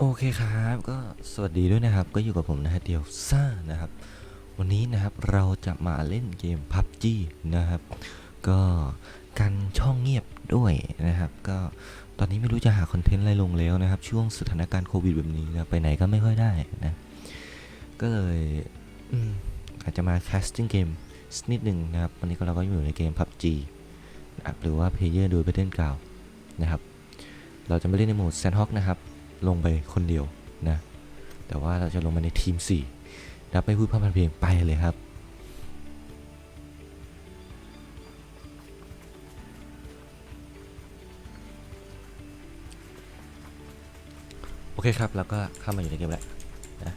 โอเคครับก็สวัสดีด้วยนะครับ ก็อยู่กับผมนะฮะเดียวซ่านะครับ วันนี้นะครับเราจะมาเล่นเกม PUBG นะครับ ก็กันช่องเงียบด้วยนะครับ ก็ตอนนี้ไม่รู้จะหาคอนเทนต์อะไรลงแล้วนะครับ ช่วงสถานการณ์โควิดแบบนี้นะไปไหนก็ไม่ค่อยได้นะ ก็เลยอาจจะมาแคสติ้งเกมสักนิดหนึ่งนะครับ วันนี้ก็เราก็อยู่ในเกม PUBG นะรหรือว่า Player โดย Battleground นะครับ เราจะไม่เล่นในโหมดแซนฮอกนะครับ ลงไปคนเดียวนะ แต่ว่าเราจะลงมาในทีม4รับไม่พูดพร่ำเพลงไปเลยครับโอเคครับ แล้วก็เข้ามาอยู่ในเกมแล้วนะ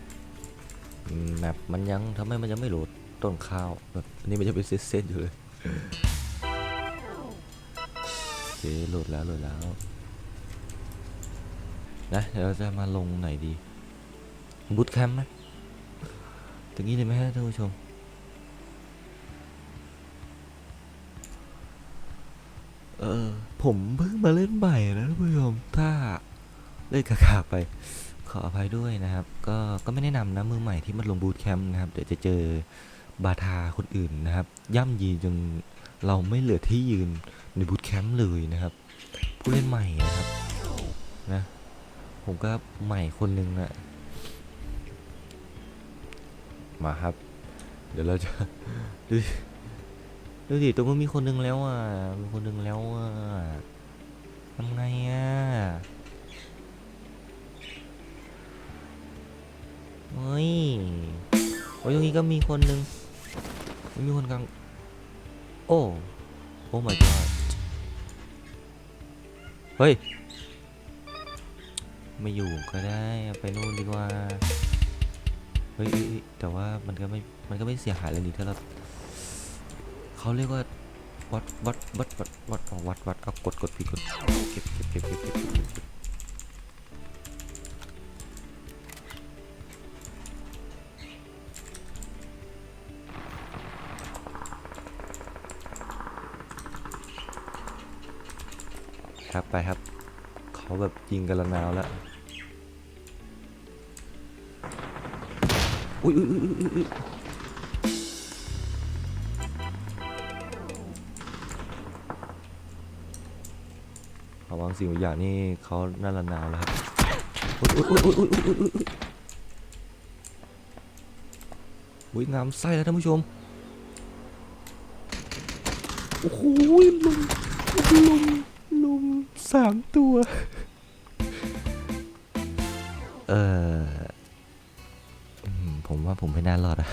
แมปมันยังทำไมมันยังไม่โหลดต้นข้าวแบบอันนี้มันจะเป็นเส้นๆอยู่เลยโอเคโหลดแล้วโหลดแล้ว นะเดี๋ยวเราจะมาลงไหนดีบูตแคมป์ไหมถึงนี้เลยไหมฮะท่านผู้ชมเออผมเพิ่งมาเล่นใหม่นะท่านผู้ชมถ้าเล่นกากๆไป ขออภัยด้วยนะครับ ก็ก็ไม่แนะนำนะมือใหม่ที่มาลงบูตแคมป์นะครับเดี๋ยวจะเจอบาทาคนอื่นนะครับ ย่ำยีจนเราไม่เหลือที่ยืนในบูตแคมป์เลยนะครับ ผู้เล่นใหม่นะครับนะ ผมก็ใหม่คนหนึ่งนะมาครับ เดี๋ยวเราจะดูดิดูดิตรงนู้นมีคนหนึ่งแล้วอะมีคนหนึ่งแล้วอะทำไงอะเฮ้ยโอ้ยตรงนี้ก็มีคนหนึ่งมีคนกลางโอ้โอ้ my god เฮ้ย ไม่อยู่ก็ได้ไปนู่นดีกว่า เฮ้ยแต่ว่ามันก็ไม่ มันก็ไม่เสียหายอะไรนี่ถ้าเราเขาเรียกว่าวัดวัดวัดวัดวัดวัดวัดเอากดกดผิดกดเก็บเก็บเก็บเก็บเก็บเก็บครับไปครับ เขาแบบยิงกันละนาวแล้วอุ้ยอุ้ยอุ้ยอุ้ยเอาวางสิ่งอย่างนี่เขาน่าละนาวแล้วครับอุ้ยอุ้ยอุ้ยอุ้ยอุ้ยอุ้ยอุ้ยงามไส้แล้วท่านผู้ชมโอ้โหลุมลุมลุมสามตัว เออผมว่าผมไม่น่ารอดอะ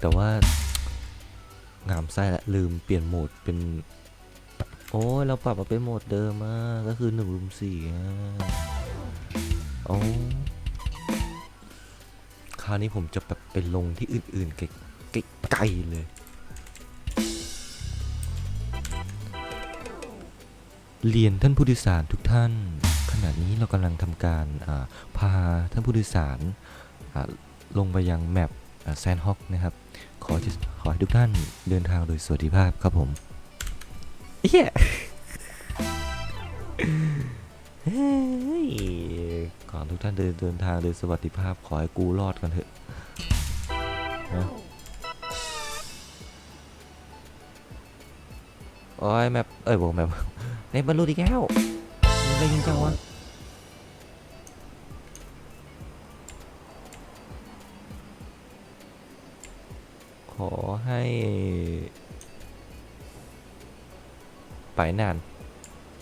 แต่ว่างามไส้ละลืมเปลี่ยนโหมดเป็น โอ้เราปรับมาเป็นโหมดเดิมอะก็คือหนึ่งรุมสี่อะโอ้คราวนี้ผมจะแบบไปลงที่อื่นๆไกลไกลๆเลย เรียนท่านผู้โดยสารทุกท่าน ขณะนี้เรากำลังทำการอ่าพาท่านผู้โดยสารอ่าลงไปยังแมปแซนฮอกนะครับ ขอจะขอให้ทุกท่านเดินทางโดยสวัสดิภาพครับผมเฮ้ยเฮ้ยก่อนทุกท่านเดินเดินทางโดยสวัสดิภาพขอให้กูรอดกันเถอะนะโอ้ยแมปเอ้ยบอกแมปในบรรลุอีกแล้วมันอะไรยิง จังวะขอให้ ไปนาน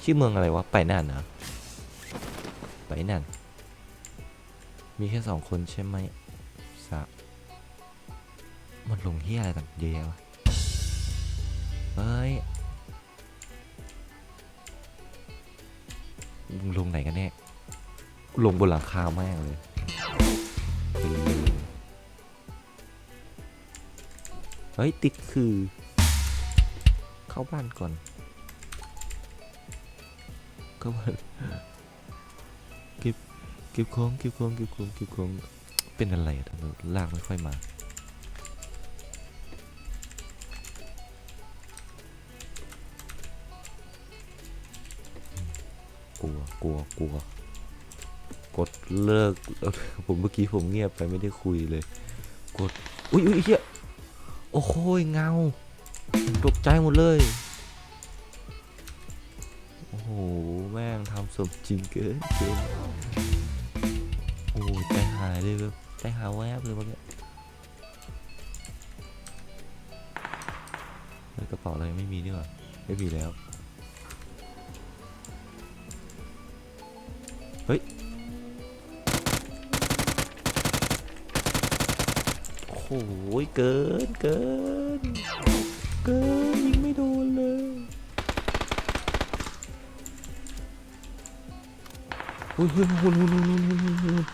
ชื่อเมืองอะไรวะ ไปนานเหรอไปนาน มีแค่สองคนใช่ไหมสามมันลงที่อะไรกันเยอะแยะวะเฮ้ย ลงไหนกันแน่ลงบนหลังคาแม่งเลยเฮ้ยติดคือ เข้าบ้านก่อนเข้าบ้านเก็บเก็บของเก็บของเก็บของเก็บของเป็นอะไรอะทำไมลากไม่ค่อยมา กลัวกลัว กดเลิก ผมเมื่อกี้ผมเงียบไปไม่ได้คุยเลย กด อุ้ยอุ้ยเฮียโอ้โหเงา ตกใจหมดเลย โอ้โห แม่งทำสมจริงเกินเกินโอ้ใจหายเลยแบบใจหายแวบเลยเมื่อกี้ยกระเป๋าอะไรไม่มีนี่หว่าไม่มีแล้ว เฮ้ย โอ้โเกิน เกิน เกิน ยิงไม่โดนเลย อุ้ยเฮ้ยหุ่นหุ่นหุ่นหุ่นหุ่นหุ่น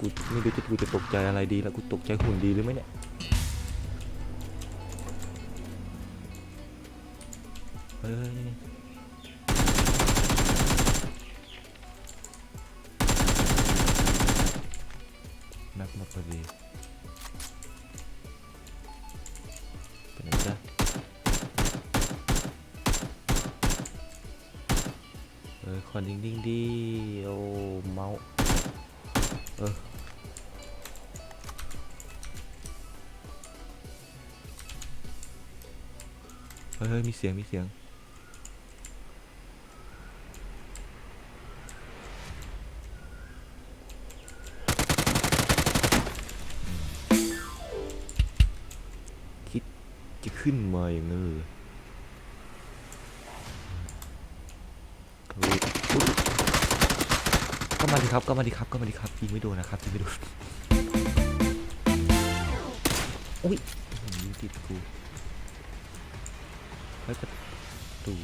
กูไม่รู้จะกูจะตกใจอะไรดีละกูตกใจหุ่นดีหรือไม่เนี่ยเฮ้ย เออคอนดิ้งดิ้งดีโอ้เมาส์เออเฮ้ยเฮ้ยมีเสียง มีเสียง คิดจะขึ้นมาอย่างนั้นเลยเฮ้ยอุ๊ย ก็มาดิครับก็มาดิครับก็มาดิครับยิงไม่โดนนะครับยิงไม่โดนอุ้ยยิงติดกูเฮ้ยประตู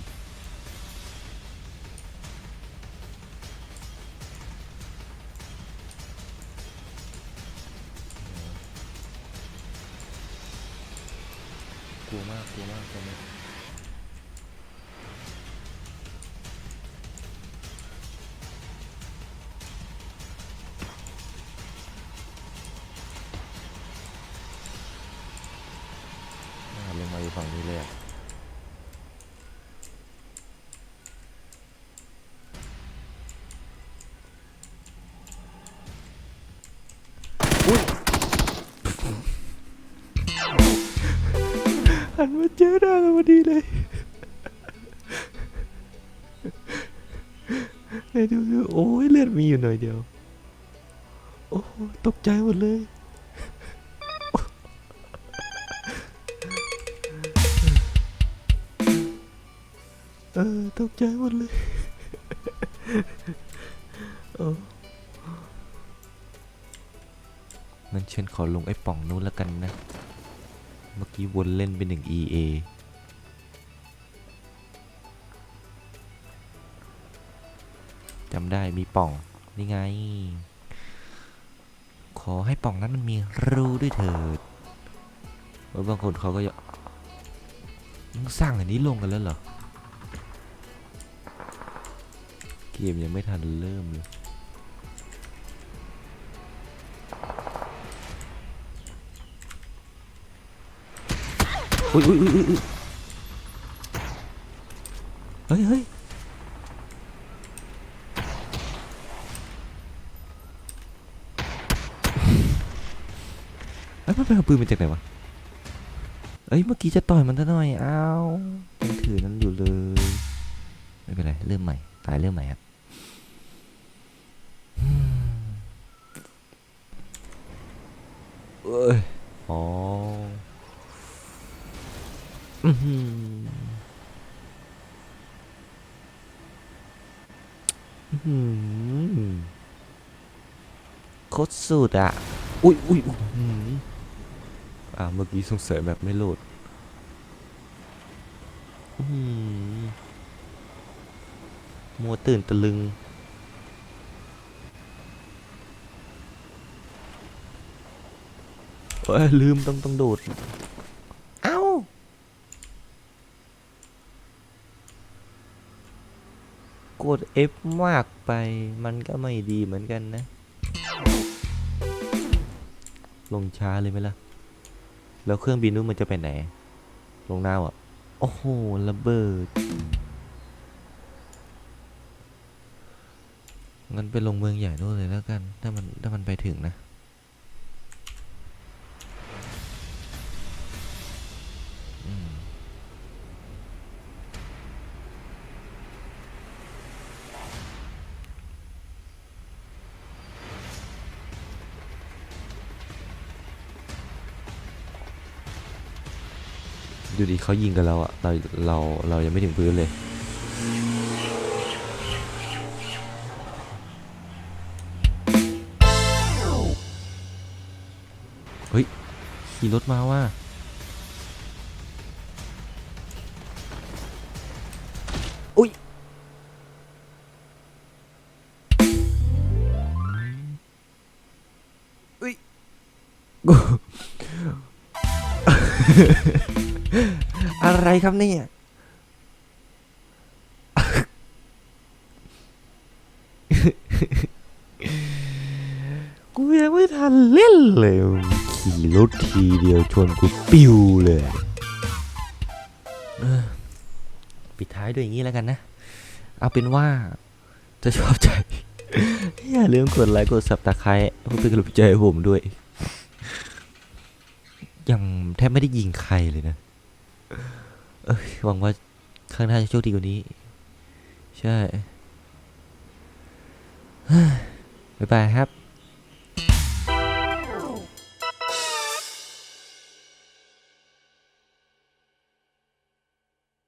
กลัวมากกลัวมากตอนนี้น่ อยู่ฝั่งนี้เลยอุ้ยหันมาเจอหน้ากันพอดีเลยไหนดูดูโอ้ยเลือดมีอยู่หน่อยเดียว โอ้ตกใจหมดเลย เออตกใจหมดเลยโอ้งั้นฉันขอลงไอ้ป่องนู้นแล้วกันนะ เมื่อกี้วนเล่นเป็นหนึ่ง EA จำได้มีป่อง นี่ไง ขอให้ป่องนั้นมันมีรูด้วยเถิดบางคนเขาก็ยากมึงสร้างอันนี้ลงกันแล้วเหรอ มยังไม่ทันเริ่มเลย อุ้ยอุ้ยอุ้ยอุ้ยเฮ้ยเฮ้ยเอ้ยมันไปเอาปืนมาจากไหนวะเอ้ย เมื่อกี้จะต่อยมันซะหน่อยอ้าวยังถือนั้นอยู่เลย ไม่เป็นไร เริ่มใหม่ ตายเริ่มใหม่ครับอืมเอ้ ยอ๋ออือหืออื้อหือโคตรสุดอะ อุ้ยอุ้ยอุ้ยอื้อหืออ่า เมื่อกี้สงสัยแบบไม่โหลดอื้อหือมัวตื่นตะลึง อ้ยลืมต้องต้องโดด เอ้า กด F มากไปมันก็ไม่ดีเหมือนกันนะ ลงช้าเลยไหมล่ะ แล้วเครื่องบินนู้นมันจะไปไหน ลงน้ำอะ โอ้โหระเบิด งั้นไปลงเมืองใหญ่นู่นเลยแล้วกัน ถ้ามันถ้ามันไปถึงนะ ดูดิเขายิงกันแล้วอะเราเราเรายังไม่ถึงพื้นเลย เฮ้ย ขี่รถมาว่า ครับเนี่ย กูยังไม่ทันเล่นเลย ขี่รถทีเดียวชนกูปิวเลยเออปิดท้ายด้วยอย่างนี้แล้วกันนะ เอาเป็นว่าจะชอบใจ อย่าลืมกดไลค์กดสับตะไคร้เพื่อเป็นกำลังใจให้ผมด้วย ยังแทบไม่ได้ยิงใครเลยนะ เอ้ยหวังว่าข้างหน้าจะโชคดีกว่านี้ ใช่ บ๊ายบายครับ